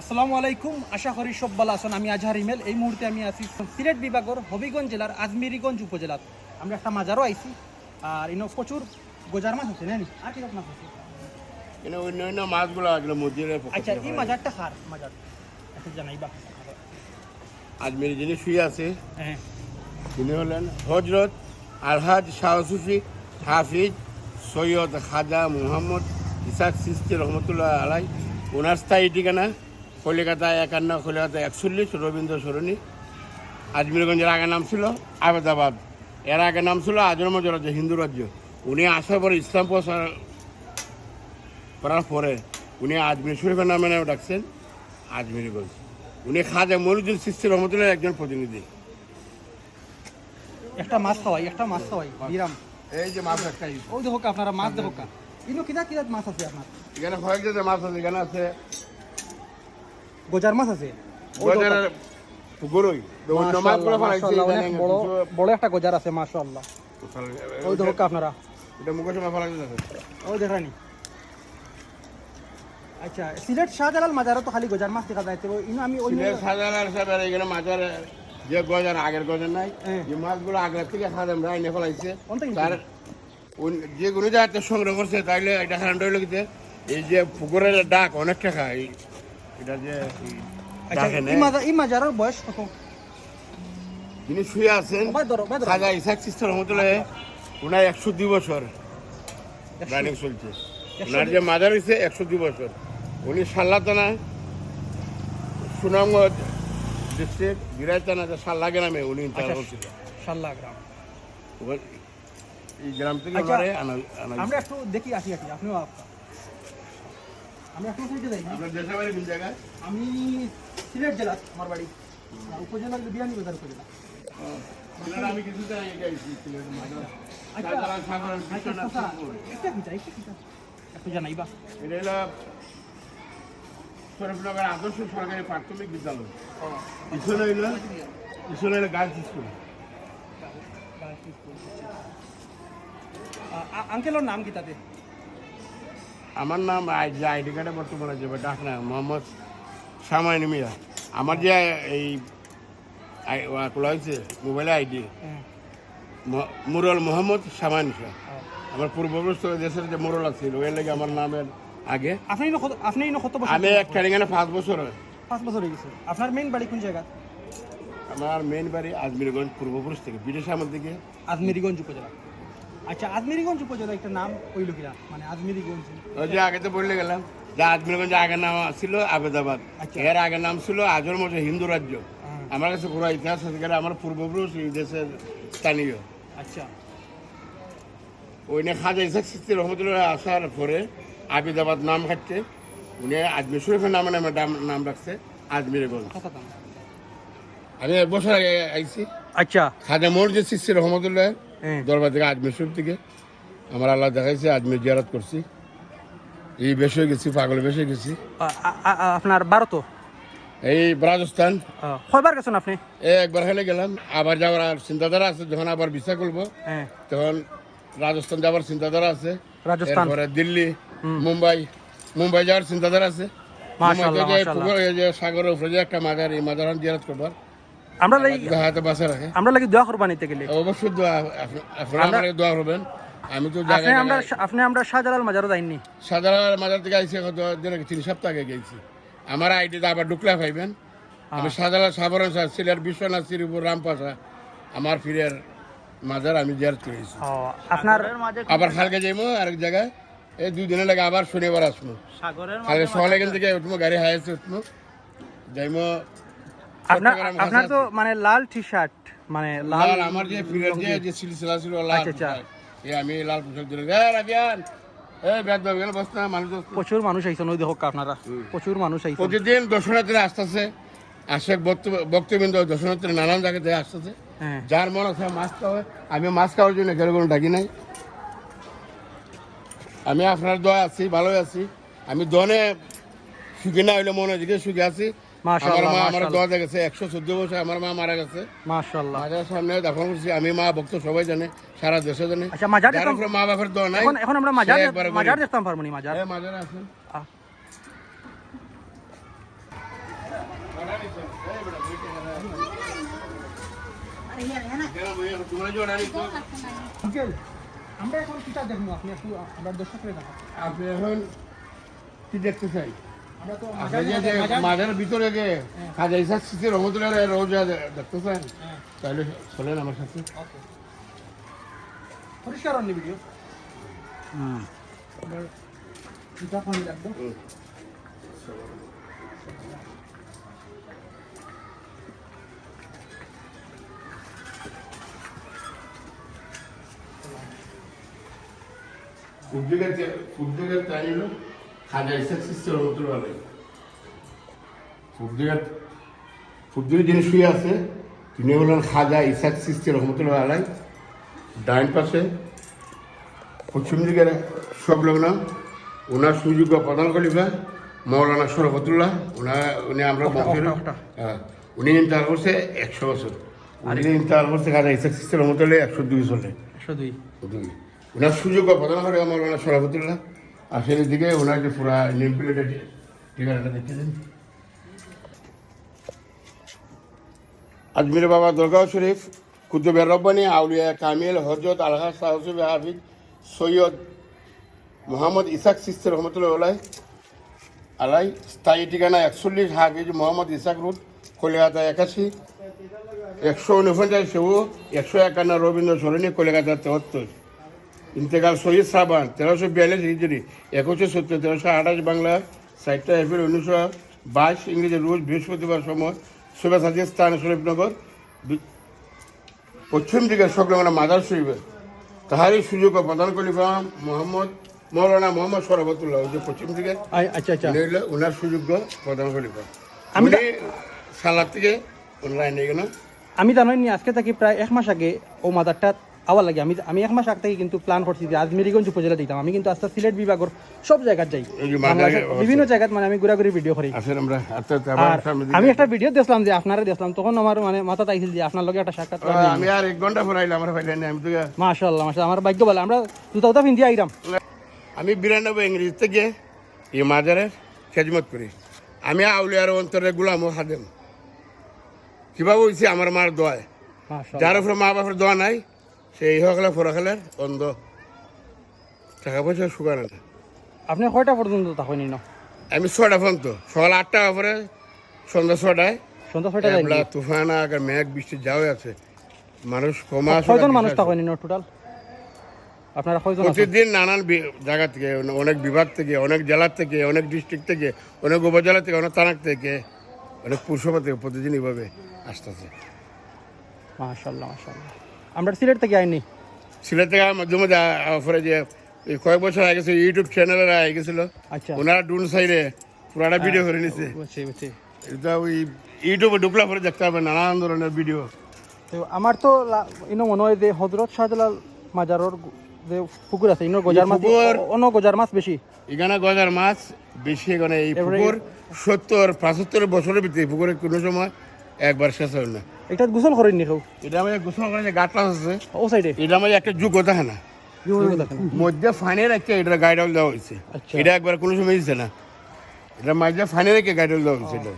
আসসালামু আলাইকুম। আশা করি সব ভালো আছেন। আমি আজহার ইমেল। এই মুহূর্তে আমি আছি সিলেট বিভাগের হবিগঞ্জ জেলার আজমিরিগঞ্জ উপজেলাত আমরা একটা মাজারও আইছি। আর ইনো প্রচুর গোজার মাছ আছে না আর কি মাছ আছে? এখানে অন্যান্য মাছগুলো আসলে পক্ষ আচ্ছা এই মাজারটা খার মাজার। একটু জানাইবা আজমেরি যিনি শুয়ে আছে হ্যাঁ। তিনি হলেন হজরত আলহাজ শাহ সুফি হাফিজ সৈয়দ খাজা মুহাম্মদ ইসাক সিস্তি রহমতুল্লাহ আলাই। ওনার স্থায়ী ঠিকানা কলিকাতা একান্ন কলিকাতা একচল্লিশ রবীন্দ্র সরণি। আজমিরগঞ্জের আগে নাম ছিল আহমেদাবাদ। এর আগে নাম ছিল আজরমজ রাজ্য হিন্দু রাজ্য। উনি আসার পরে ইসলাম প্রচার করার পরে উনি আজমির শরীফের নামে নামে ডাকছেন আজমিরগঞ্জ। উনি খাজা মনিজুল সিস্তি রহমতুল্লাহ একজন প্রতিনিধি। একটা মাছ খাওয়াই একটা মাছ খাওয়াই। বিরাম। এই যে মাছ একটা ওই দেখো আপনারা মাছ দেখো কা। ইনো কিনা কিনা মাছ আছে আপনার? এখানে কয়েক জাতের মাছ আছে এখানে আছে গোজার মাছ আছে? ওই বড় একটা গোজার আছে মাশাআল্লাহ ওই দেখো আপনারা? এটা আছে ওই দেখানি আচ্ছা সিলেট শাহজালাল মাজারও তো খালি গোজার মাছ দেখা যায় তো ইনো আমি সিলেট সাজালার সাহেবের এখানে মাছের যে গজার আগের গজার নাই। যে মাছগুলো আগের থেকে খাদাম রাই ফেলাইছে। তার যে কোনো জায়গাতে সংগ্রহ করছে তাইলে এটা হইল এই যে পুকুরের ডাক অনেক টাকা এই এটা যে এই আচ্ছা ডাকে এই নেয়। মাজার এই মাজারের বয়স কত? যিনি শুয়ে আছেন ভাই ধরো ভাই ধরো। খাজা ইসাক সিস্টার রহমতুল্লাহ ওনার একশো দুই বছর রানিং চলছে। ওনার যে মাদার হয়েছে একশো দুই বছর। উনি সাল্লাতানা সুনামগঞ্জ ডিস্ট্রিক্ট বিরাইতানা যে সাল্লা গ্রামে উনি ইন্টার আচ্ছা। গ্রাম। এই গ্রাম থেকে আচ্ছা, আমরা একটু দেখি আসি আপনিও আপকা আমরা একটু সাইডে যাই আপনার দেশের বাড়ি কোন জায়গায়? আমি সিলেট জেলা আমার বাড়ি। আর উপজেলা বিয়ানি বাজার উপজেলা আমি কিছু জানি এটা এই সিলেটের মাদার। আচ্ছা। শাহজালাল সাগরের বিশ্বনাথ চাচা, পুকুর। একটা কিটা একটা একটু জানাইবা এটা হলো শরীফনগর আদর্শ সরকারি প্রাথমিক বিদ্যালয়। পিছনে হইল পিছনে হইল গার্লস স্কুল। আঙ্কেলের নাম কি তাতে? আমার নাম আই- যে আইডি কার্ডে বর্তমানে যে ডাক না মোহাম্মদ সামাইন মিয়া। আমার যে এই খোলা হয়েছে মোবাইলে আইডি হ্যাঁ। মুরল মোহাম্মদ সামাইন শাহ আমার পূর্বপুরুষ দেশের যে মুরল আছে ওই লাগে আমার নামের আগে। আপনি আপনি কত বছর আমি এক ট্রেনিংয়ে পাঁচ বছর হয়। পাঁচ বছর হয়ে গেছে। আপনার মেইন বাড়ি কোন জায়গা? আমার মেন বাড়ি আজমিরগঞ্জ পূর্বপুরুষ থেকে ব্রিটিশ আমল থেকে। আজমেরিগঞ্জ উপজেলা। আচ্ছা আজমেরিগঞ্জ উপজেলা একটা নাম কিনা? মানে আজমেরিগঞ্জ। ওই যে আগে তো বললে গেলাম যে আজমিরগঞ্জ আগের নাম ছিল আবেদাবাদ। আচ্ছা। এর আগের নাম ছিল আজর মধ্যে হিন্দু রাজ্য। হ্যাঁ। আমার কাছে পুরো ইতিহাস আছে আমার পূর্বপুরুষ এই দেশের স্থানীয়। আচ্ছা। ওই নিয়ে খাজা ইসাক সিস্তি রহমতুল্লাহ আসার পরে আবিদাবাদ নাম খাচ্ছে উনি আজমির শরীফের নামে নামে নাম রাখছে আজমিরগঞ্জ। আমি এক বছর আগে আইছি। আচ্ছা। খাজা মসজিদ সিস্তি রহমতুল্লাহ দরবার থেকে আজমির শরীফ থেকে। আমার আল্লাহ দেখাইছে আজমির জিয়ারত করছি। এই বেশ হয়ে গেছি পাগল বেশ হয়ে গেছি। আপনার বারো তো এই রাজস্থান। কয়বার গেছেন আপনি? একবার হেলে গেলাম। আবার যাওয়ার চিন্তাধারা আছে যখন আবার ভিসা করব হ্যাঁ। তখন রাজস্থান যাওয়ার চিন্তাধারা আছে। রাজস্থান। দিল্লি মুম্বাই মুম্বাই যাওয়ার চিন্তাধারা আছে। সাগরের উপরে যে একটা মাজার এই মাজার জিয়ারত করবার আমরা লাগি হাতে বাসা রাখে। আমরা লাগি দোয়া করবা নিতে গেলে। অবশ্যই দোয়া আপ- আপনারা আমার দোয়া করবেন। আমি তো আপনি আমরা আপনি আমরা শাহজালাল মাজারও যাইনি। সাধারণ মাজার থেকে আইসি কত দিন আগে, তিন সপ্তাহ আগে গেছি। আমার আইডিতে আবার ঢুকলে পাইবেন। আমি সাধারণ সাধারণ সিলেট বিশ্বনাথ শ্রীপুর রামপাশা আমার ফিরের মাজার আমি জিয়ারত করেছি আপনার আবার কালকে যাইবো আরেক জায়গায়। এই দুই দিনের লাগে আবার শনিবার আসব সাগরের কালকে সকালে এখান থেকে উঠবো গাড়ি হাইছে উঠবো যাইমো আপনার আপনার তো মানে লাল টি শার্ট মানে লাল আমার যে যে যে সিলসিলা ছিল লাল আচ্ছা, আচ্ছা। আমি লাল পোশাক রাবিয়ান! গেল। প্রচুর মানুষ আইছেন ওই দেখো আপনারা। প্রচুর মানুষ আইছেন প্রতিদিন দর্শনার্থীরা আসতেছে। আশেক বক্তবৃন্দ দর্শনার্থীরা নানান জায়গা থেকে আসতেছে। হ্যাঁ। যার মন আছে মাছ খাওয়া। আমি মাছ খাওয়ার জন্য কেন কোনো ডাকি নাই। আমি আপনার দোয়া আছি ভালোই আছি। আমি দনে সুখী না হইলে মনে দিকে সুখী আছি। আমরা এখন কিটা দেখব আপনি একটু আপনার দর্শকরা আপনি এখন কি দেখতে চাই? আমরা তো আপনি যে যে মাঝের ভিতরে যে খাজা ইসাক সিসি রহমতুল্লাহ রোজা দেখতে চান হ্যাঁ তাহলে চলেন আমার সাথে ওকে পরিষ্কার অন্য ভিডিও এবার কিতা পানি রাখব ফুটদিকে ফুটদিকে যিনি শুয়ে আছে তিনি হলেন খাজা ইসাক সিস্তি রহমতুল্লাহ আলাই। ডাইন পাশে পশ্চিম দিকের সব লগ্ন ওনার সুযোগ্য প্রধান খলিফা মৌলানা শরফতুল্লাহ ওনার উনি আমরা। হ্যাঁ, উনি ইন্টার করছে একশো বছর। উনি ইন্টার করছে খাজা ইসাক সিস্তি রহমতুল্লাহ একশো দুই চলে একশো দুই দুই। ওনার সুযোগ্য প্রধান খলিফা মৌলানা শরফতুল্লাহ। আর সেই দিকে ওনার যে পুরা নেম প্লেটে ঠিকানাটা দিন। আজমির বাবা দরগাহ শরীফ কুতুবের রব্বানি, আউলিয়া কামিল, হজরত আলহা সাহসুব হাফিজ, সৈয়দ মোহাম্মদ ইসাক সিস্তের রহমতুল্লাহ আলাই আলাই, স্থায়ী ঠিকানা একচল্লিশ হাফিজ মোহাম্মদ ইসাক রুট, কলিকাতা একাশি, একশো উনপঞ্চাশ সেও একশো একান্ন রবীন্দ্র সরণি, কলিকাতা তেহত্তর। ইন্তেকাল শহীদ সাবান তেরোশো বিয়াল্লিশ হিজড়ি একুশে সত্তর তেরোশো আঠাশ বাংলা সাতটা এপ্রিল উনিশশো বাইশ ইংরেজি রোজ বৃহস্পতিবার সময় সুবেশ হাজির স্থান শরীফনগর পশ্চিম দিকে সংলগ্ন মাদার শরীফে। তাহারই সুযোগ প্রদান কলিফা মোহাম্মদ মৌলানা মোহাম্মদ সরবতুল্লাহ যে পশ্চিম দিকে আচ্ছা আচ্ছা। ওনার সুযোগ্য প্রদান কলিফা আমি সালাদ থেকে অনলাইন নিয়ে গেলাম আমি জানি আজকে থাকি প্রায় এক মাস আগে ও মাদারটা আওয়ার লাগে আমি আমি এক মাস আগ থেকে কিন্তু প্ল্যান করছি যে আজমেরিগঞ্জ উপজেলা দিতাম আমি কিন্তু আস্তে সিলেট বিভাগের সব জায়গায় যাই। বিভিন্ন জায়গায় মানে আমি ঘুরাঘুরি ভিডিও করি। আমরা? আবার আর আমি একটা ভিডিও দেখলাম যে আপনারা দেখলাম তখন আমার মানে মাথা তাইছিল যে আপনার লগে একটা সাক্ষাৎ আমি আর এক ঘণ্টা পর আইলাম আমার ফাইলে আমি তো মাশাআল্লাহ মাশাআল্লাহ আমার ভাগ্য বলে আমরা জুতা উতা পিন্দি আইরাম। আমি বিরানব্বই ইংরেজি থেকে এই মাজারের খেজমত করি। আমি আউলিয়ার অন্তরে গুলাম ও হাদেম। কীভাবে হয়েছে আমার মার দোয়ায়? যার উপরে মা বাপের দোয়া নাই সেই হকলে ফরাখালের অন্ধ টাকা পয়সা সুগার না আপনি কয়টা পর্যন্ত তখন না? আমি ছটা ফোন তো সকাল আটটা পরে সন্ধ্যা ছটায় সন্ধ্যা এবলা তুফান আর মেঘ বৃষ্টি যাও আছে। মানুষ কমা কয়জন মানুষ না টোটাল আপনারা কয়জন প্রতিদিন নানান জায়গা থেকে অনেক বিভাগ থেকে অনেক জেলার থেকে অনেক ডিস্ট্রিক্ট থেকে অনেক উপজেলা থেকে অনেক থানা থেকে অনেক পুরসভা থেকে প্রতিদিন এইভাবে আসতেছে। মাশাআল্লাহ মাশাআল্লাহ আমরা সিলেট থেকে আইনি। সিলেট থেকে মাধ্যমে মধ্যে পরে যে কয়েক বছর আগে ইউটিউব চ্যানেলের আগে গেছিল আচ্ছা। ওনারা ডুন সাইডে পুরাটা ভিডিও করে নিছে। এটা ওই ইউটিউবে ঢুকলা পরে দেখতে হবে নানান ধরনের ভিডিও তো আমার তো ইনো মনে হয় যে হজরত শাহজালাল মাজারর যে পুকুর আছে ইনো গজার মাছ অন্য গজার মাছ বেশি। এখানে গজার মাছ বেশি এখানে এই পুকুর সত্তর পঁচাত্তর বছরের ভিতরে পুকুরে কোনো সময় একবার শেষ হয় না। এটা গোসল করেন নি কেউ এটা আমার গোসল করে যে গাটলা আছে। ও সাইডে এটা আমার একটা যুগ কথা না। মধ্যে ফানে রেখে এটা গাইডল দেওয়া হয়েছে। আচ্ছা। এটা একবার কোনো সময় দিচ্ছে না। এটা মাঝে ফানে রেখে গাইডল দেওয়া হয়েছে এটা।